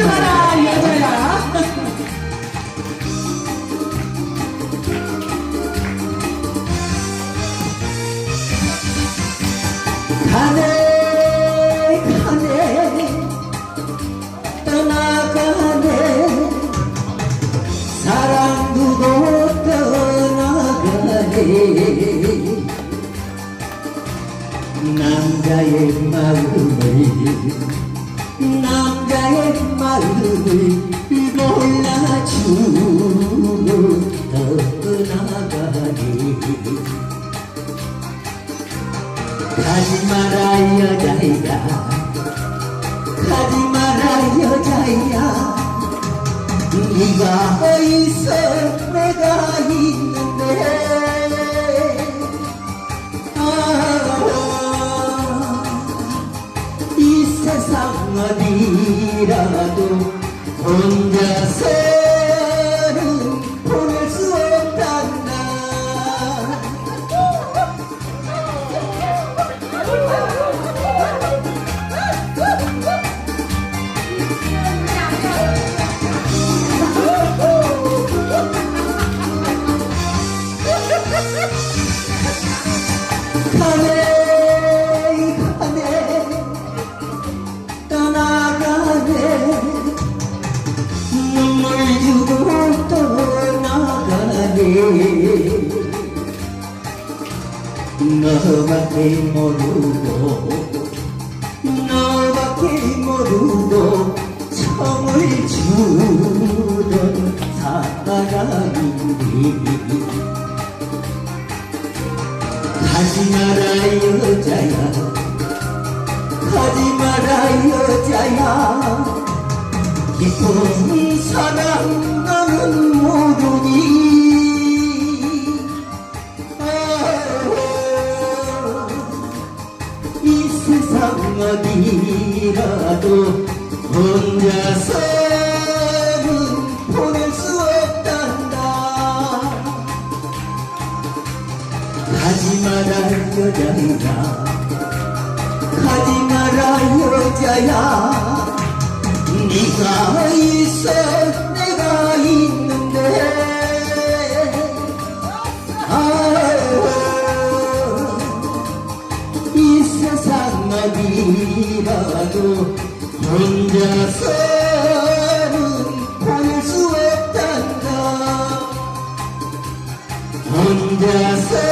울지 마라 여자야 가네 가네 떠나가네 사랑 두고 떠나가네 남자의 마음을 남자의 마음을 몰라주고 떠나가니 가지 마라 여자야 가지 마라 여자야 네가 있어 내가 있는 어디라도 혼자서 너밖에 모르고 너밖에 모르고 청을 주던 사람인데 가지 마라 여자야. 가지 마라 여자야. 깊은 사랑 너는 어디라도 혼자서는 보낼 수 없단다. 가지 마라 여자야 가지 마라 여자야. 네가 있어 내가 있는데. 아유, 이 세상 어디라도 혼자서는 보낼 수 없단다. 혼자서